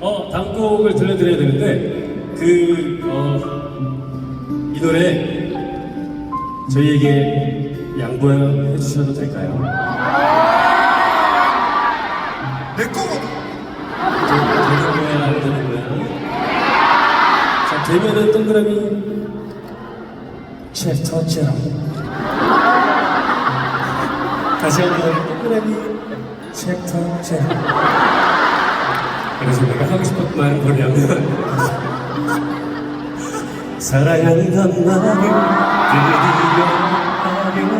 어, 다음 곡을 들려드려야 되는데, 그, 어, 이 노래 저희에게 양보해 주셔도 될까요? 내 거거든. 되는 거야, 안 되는 거야? 자, 되면은 동그라미 챕터 제로. 다시 한번 동그라미 챕터 제로. 그래서 내가 하고 싶은 말은 뭐냐면 사랑한단 말을 드디어 하려고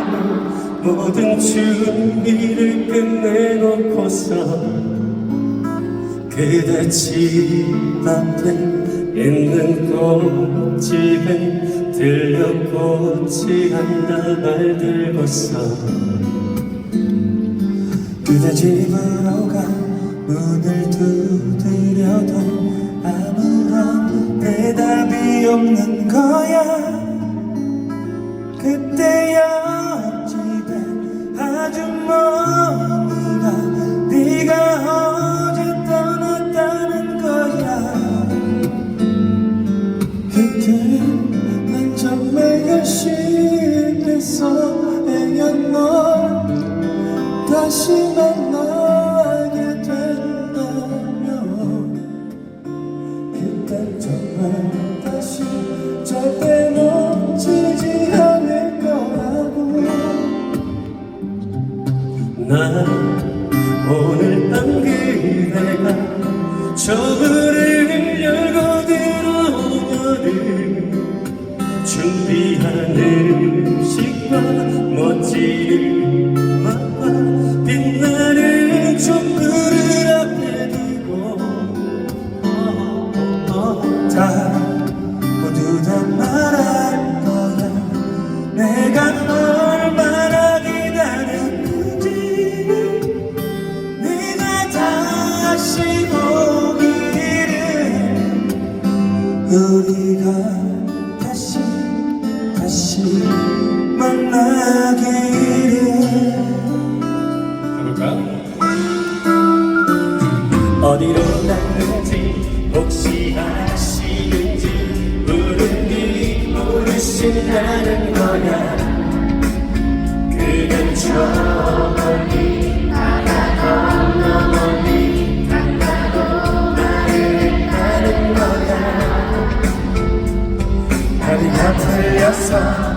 모든 준비를 끝내놓고서 그대 집 앞에 있는 꽃집에 들려 꽃이 한 다발 들고서 그대 가 문을 두드려도 아무런 대답이 없는 거야. 그때 옆집에 아주 머 말 다시 절대 놓치지 않을 거라고. 난 오늘 밤 그대가 저 문을 신나는 거야. 그는 저 멀리 바다 건너 멀리 간다고 말을 하는 거야. 다리가 틀렸어